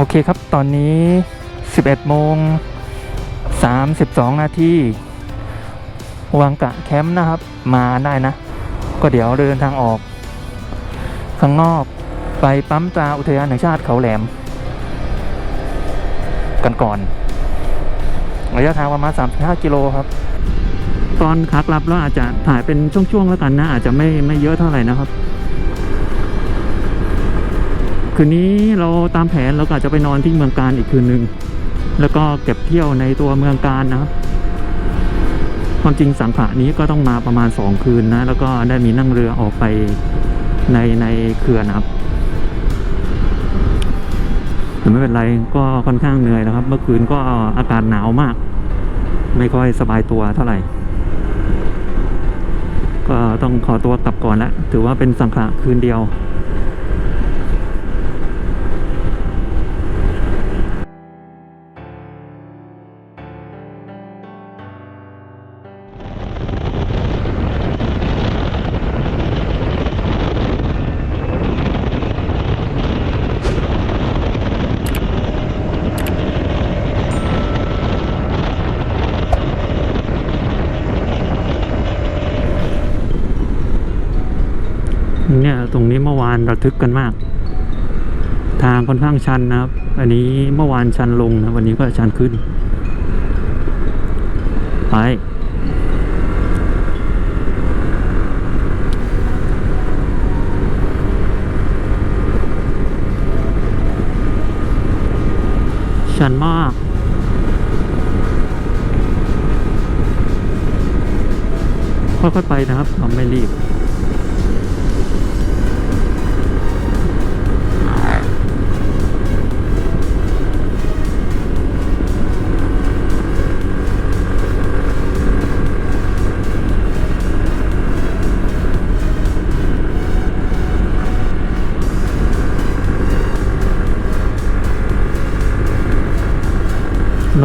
โอเคครับ ตอนนี้ 11 โมง 32 นาทีวังกะแคมป์นะครับ มาได้นะ ก็เดี๋ยวเดินทางออก ข้างนอกไปปั๊มตราอุทยานแห่งชาติเขาแหลม กันก่อนระยะทางประมาณ 35 กิโลครับ ตอนขากลับเราอาจจะถ่ายเป็นช่วงๆแล้วกันนะ อาจจะไม่ไม่เยอะเท่าไหร่นะครับ คืนนี้เราตามแผนเราก็จจะไปนอนที่เมืองการอีกคืนหนึ่งแล้วก็เก็บเที่ยวในตัวเมืองการนะครับความจริงสังขะนี้ก็ต้องมาประมาณสองคืนนะ แล้วก็ได้มีนั่งเรือออกไปในในเขื่อนนะครับแต่ไม่เป็นไรก็ค่อนข้างเหนื่อยนะครับ เมื่อคืนก็อากาศหนาวมาก ไม่ค่อยสบายตัวเท่าไหร่ ก็ต้องขอตัวกลับก่อนล้วถือว่าเป็นสังขะคืนเดียว มื่อวานระทึกกันมาก ทางค่อนข้างชันนะครับ อันนี้เมื่อวานชันลงนะวันนี้ก็ชันขึ้น ไปชันมาก ค่อยๆไปนะครับเราไม่รีบ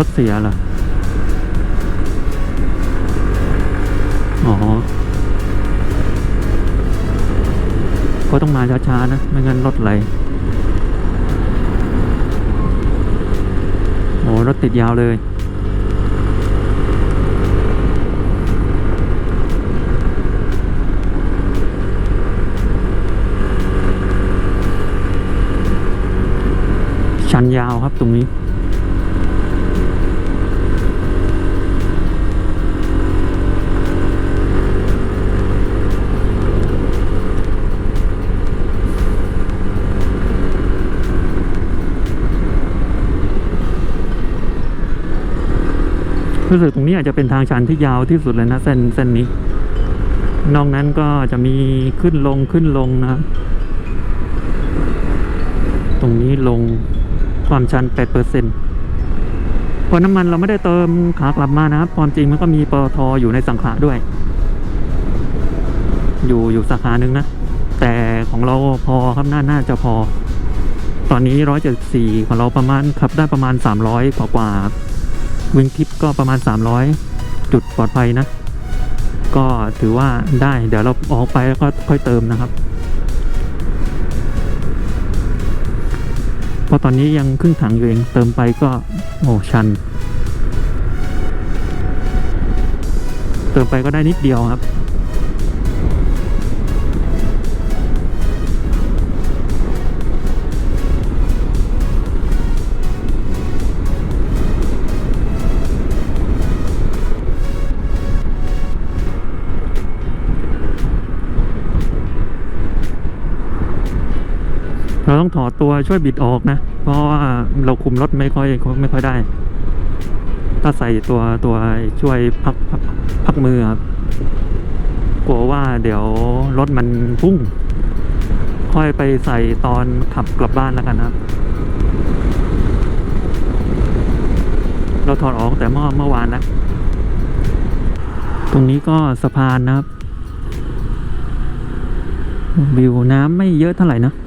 ถเสียเหรอ อ๋อก็ต้องมาช้าๆนะ ไม่งั้นรถไหลโอ้รถติดยาวเลยชันยาวครับตรงนี้ รู้สึกตรงนี้อาจจะเป็นทางชันที่ยาวที่สุดเลยนะเส้นเส้นนี้ นอกนั้นก็จะมีขึ้นลงขึ้นลงนะ ตรงนี้ลงความชัน 8%เปอร์เซ็นต์พอน้ำมันเราไม่ได้เติมขากลับมานะครับ ความจริงมันก็มีปตทอยู่ในสังขะด้วย อยู่อยู่สาขาหนึ่งนะ แต่ของเราพอครับน่าน่าจะพอ ตอนนี้ 174 ของเราประมาณขับได้ประมาณ 300 กว่ากว่า วิ่งทริปก็ประมาณ 300 จุดปลอดภัยนะ ก็ถือว่าได้เดี๋ยวเราออกไปแล้วก็ค่อยเติมนะครับ เพราะตอนนี้ยังครึ่งถังอยู่เองเติมไปก็โอ้ชัน เติมไปก็ได้นิดเดียวครับ เราต้องถอดตัวช่วยบิดออกนะ เพราะว่าเราคุมรถไม่ค่อยไม่ค่อยได้ ถ้าใส่ตัวตัวช่วยพักพักพกมือครับกลัวว่าเดี๋ยวรถมันพุ่ง ค่อยไปใส่ตอนขับกลับบ้านแล้วกันครับ เราถอดออกแต่เมื่อเมื่อวานแล้วตรงนี้ก็สะพานนะครับ วิวน้ำไม่เยอะเท่าไหร่นะ「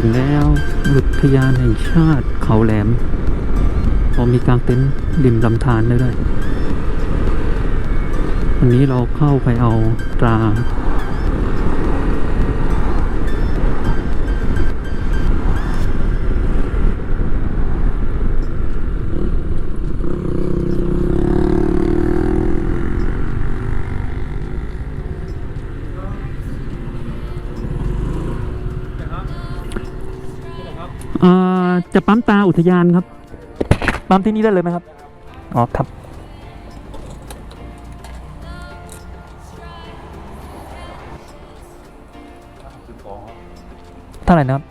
ถึงแล้วอุทยานแห่งชาติเขาแหลมพอมีกางเต็นท์ริมลำธารได้ด้วยวันนี้เราเข้าไปเอาตรา จะปั๊มตาอุทยานครับ ปั๊มที่นี่ได้เลยไหมครับ อ๋อครับ เท่าไหร่นะครับ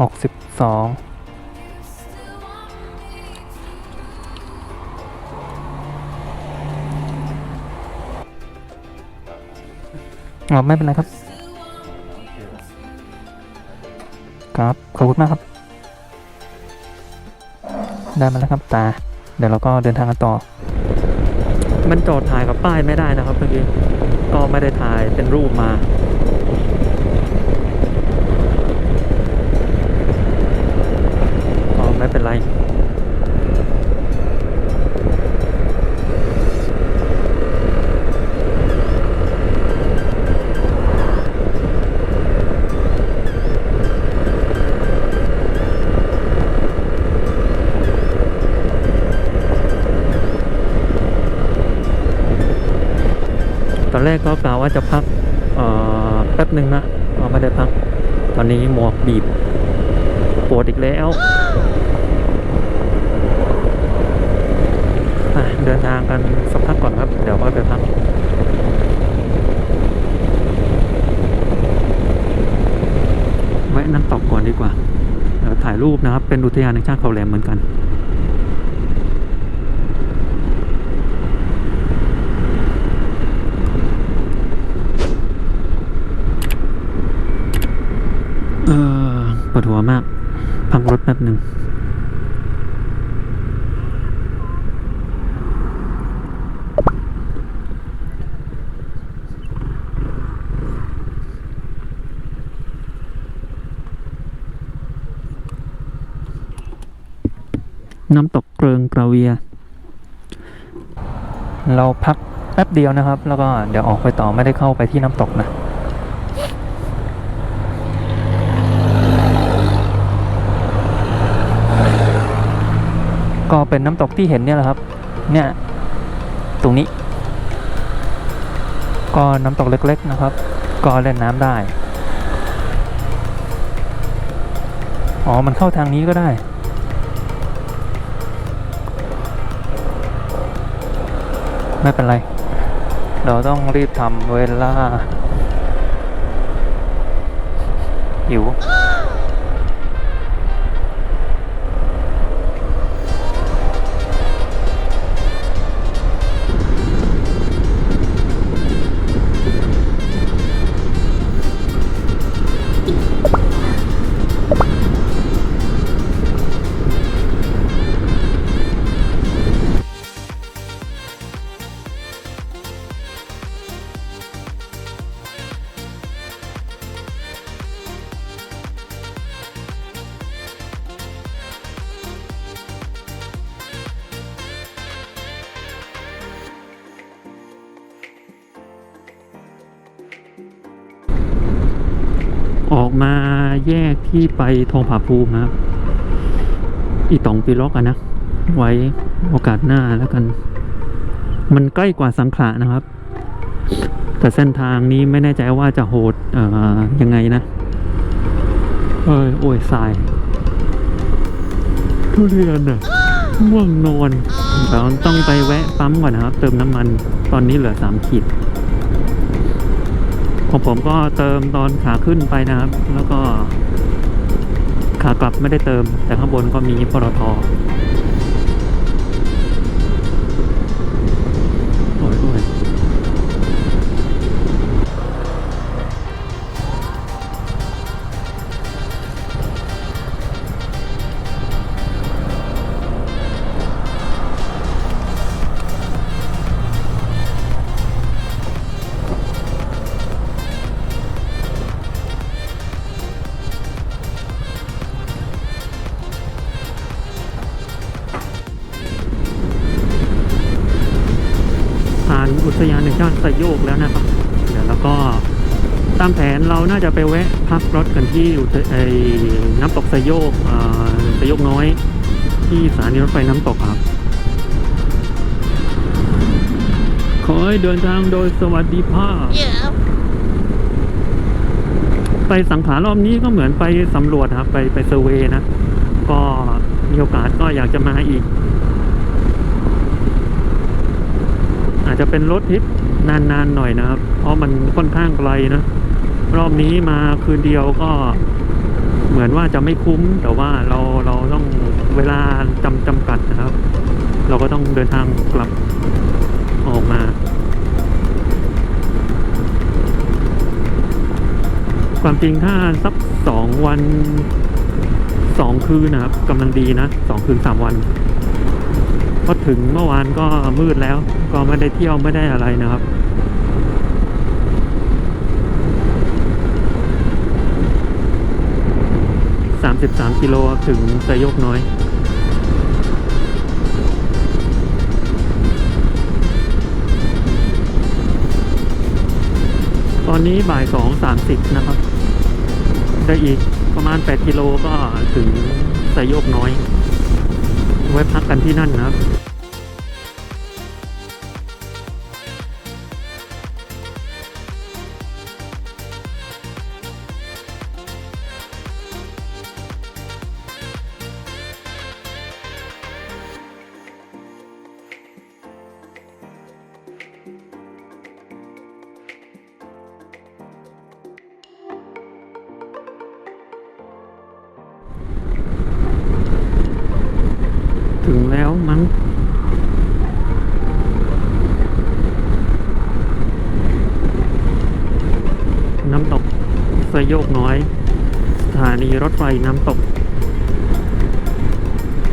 หกสิบสองอ๋อไม่เป็นไรครับ ครับ ขอบคุณมากครับ ได้มาแล้วครับตา เดี๋ยวเราก็เดินทางกันต่อ มันจอดถ่ายกับป้ายไม่ได้นะครับเมื่อกี้ก็ไม่ได้ถ่ายเป็นรูปมาก็ไม่เป็นไร กก็กล่าวว่าจะพักแป๊บหนึ่งนะก็ไม่ได้พัก ตอนนี้หมวกบีบปวดอีกแล้ว เดินทางกันสักพักก่อนครับ เดี๋ยวก็ไปพักแวะนั่นตอกก่อนดีกว่าเดี๋ยวถ่ายรูปนะครับ เป็นอุทยานแห่งชาติเขาแหลมเหมือนกัน ออปวดหัวมาก พักรถแป๊บหนึ่งน้ำตกเกริงกระเวีย เราพักแป๊บเดียวนะครับ แล้วก็เดี๋ยวออกไปต่อไม่ได้เข้าไปที่น้ำตกนะ ก็เป็นน้ำตกที่เห็นเนี่ยแหละครับ เนี่ย ตรงนี้ ก็น้ำตกเล็กๆนะครับ ก็เล่นน้ำได้ อ๋อ มันเข้าทางนี้ก็ได้ ไม่เป็นไร เราต้องรีบทำเวลา หิว แยกที่ไปทองผาภูมินะครับ อีตองปีล็อกอะนะ ไว้โอกาสหน้าแล้วกัน มันใกล้กว่าสังขละนะครับ แต่เส้นทางนี้ไม่แน่ใจว่าจะโหดเอ่อยังไงนะ เอ้ยโอ้ยสายทุเรียนอะง่วงนอนเดี๋ยวต้องไปแวะปั๊มก่อนนะครับ เติมน้ำมันตอนนี้เหลือสามขีด ของผมก็เติมตอนขาขึ้นไปนะครับ แล้วก็ขากลับไม่ได้เติม แต่ข้างบนก็มีปตท ยานแห่งชาติไซโยกแล้วนะครับ เดี๋ยวแล้วก็ตามแผนเราน่าจะไปแวะพักรถกันที่อุทไอ้น้ำตกไซโยกอ่าไซโยกน้อย ที่สถานีรถไฟน้ำตกครับ ขอให้เดินทางโดยสวัสดิภาพ Yeah. ไปสังขารรอบนี้ก็เหมือนไปสำรวจครับ ไปไปเซอร์เวนะ ก็มีโอกาสก็อยากจะมาอีก อาจจะเป็นรถทิปนานๆหน่อยนะครับ เพราะมันค่อนข้างไกลนะ รอบนี้มาคืนเดียวก็เหมือนว่าจะไม่คุ้ม แต่ว่าเราเราต้องเวลาจำจำกัดนะครับ เราก็ต้องเดินทางกลับออกมา ความจริงถ้าสักสองวันสองคืนนะครับกำลังดีนะสองคืนสามวัน พอถึงเมื่อวานก็มืดแล้ว ก็ไม่ได้เที่ยวไม่ได้อะไรนะครับสามสิบสามกิโลถึงไซโยกน้อยตอนนี้บ่ายสองสามสิบนะครับ ได้อีกประมาณ8กิโลก็ถึงไซโยกน้อย ไว้พักกันที่นั่นนะ น้ำตกไซโยกน้อย สถานีรถไฟน้ำตก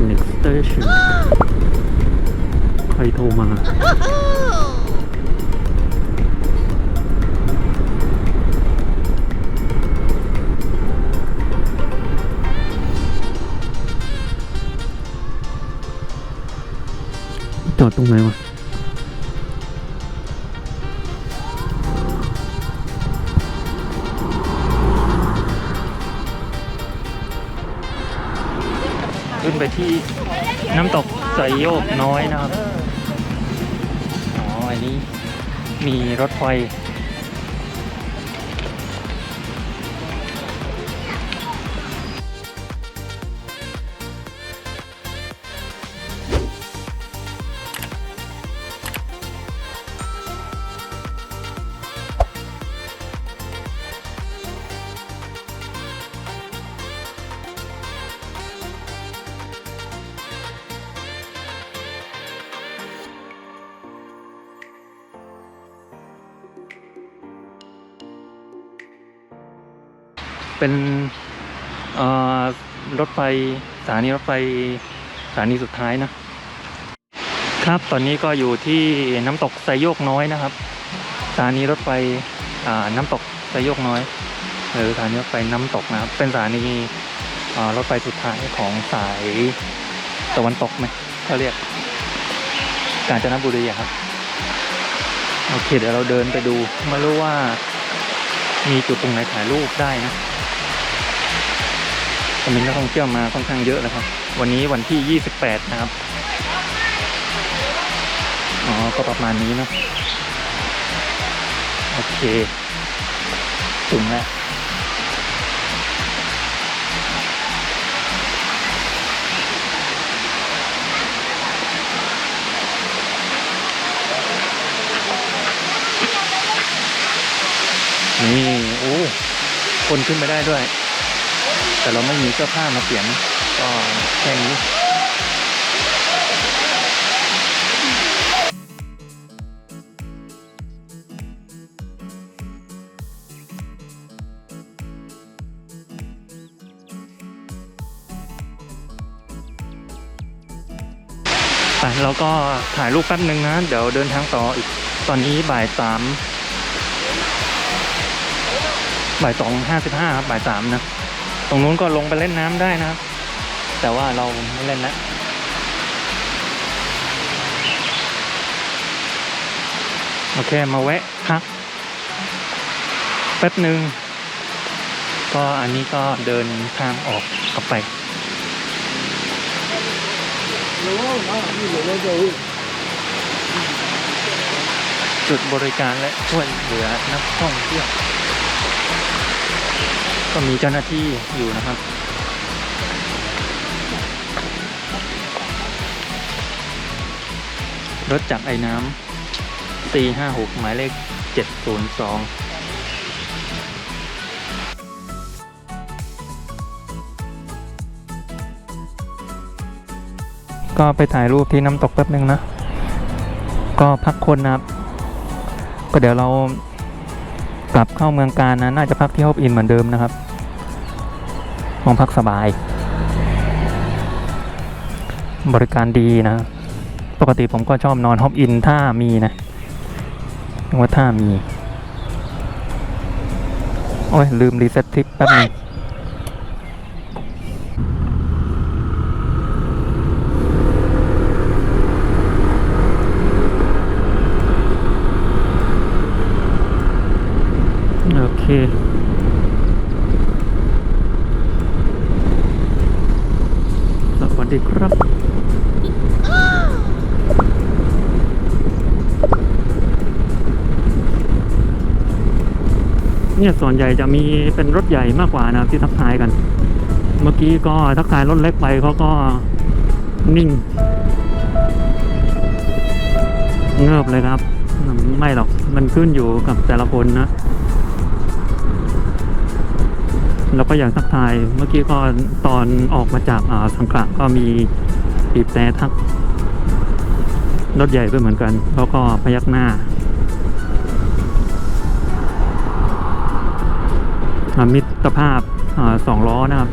next station ใครโทรมา จอดตรงไหนวะขึ้นไปที่น้ำตกสายโยกน้อยนะครับ อ๋อ อันนี้มีรถไฟ เป็นรถไฟสถานีรถไฟสถานีสุดท้ายนะ ครับตอนนี้ก็อยู่ที่น้ำตกไซโยกน้อยนะครับสถานีรถไฟน้ำตกไซโยกน้อยหรือสถานีรถไฟน้ำตกนะครับเป็นสถานีรถไฟสุดท้ายของสายตะวันตกไหมเขาเรียกกาญจนบุรีครับโอเคเดี๋ยวเราเดินไปดูไมารู้ว่ามีจุดตรงไหนถ่ายรูปได้นะ ตอนนี้นักท่องเที่ยวมาค่อนข้างเยอะนะครับ วันนี้วันที่ 28 นะครับ อ๋อ ก็ประมาณนี้นะ โอเคถึงแล้วนี่ โอ้ คนขึ้นไปได้ด้วย แต่เราไม่มีเสื้อผ้ามาเปลี่ยนก็แค่นี้ไปเราก็ถ่ายรูปแป๊บหนึ่งนะ เดี๋ยวเดินทางต่ออีก ตอนนี้บ่ายสามบ่ายสองห้าสิบห้าครับบ่ายสามนะ ตรงนู้นก็ลงไปเล่นน้ำได้นะครับ แต่ว่าเราไม่เล่นแล้วโอเคมาแวะพักแป๊บหนึ่งก็อันนี้ก็เดินทางออกกลับไปจุดบริการและช่วยเหลือนักท่องเที่ยว ก็มีเจ้าหน้าที่อยู่นะครับ รถจักรไอ้น้ำ 456 หมายเลข 702ก็ไปถ่ายรูปที่น้ำตกแป๊บนึงนะ ก็พักคนนะครับ ก็เดี๋ยวเรา กลับเข้าเมืองการนะน่าจะพักที่ฮอบอินเหมือนเดิมนะครับห้องพักสบาย บริการดีนะ ปกติผมก็ชอบนอนฮอบอินถ้ามีนะว่าถ้ามี โอ้ยลืมรีเซ็ตทริปแป๊บนึง เนี่ยส่วนใหญ่จะมีเป็นรถใหญ่มากกว่านะที่ทักทายกัน เมื่อกี้ก็ทักทายรถเล็กไปเขาก็นิ่ง เงิบเลยครับ ไม่หรอกมันขึ้นอยู่กับแต่ละคนนะแล้วก็อย่างทักทายเมื่อกี้ก็ตอนออกมาจากอ่าสังขละก็มีบีบแต่ทักรถใหญ่ด้วยเหมือนกันแล้วก็พยักหน้า มิตรภาพอสองล้อนะครับ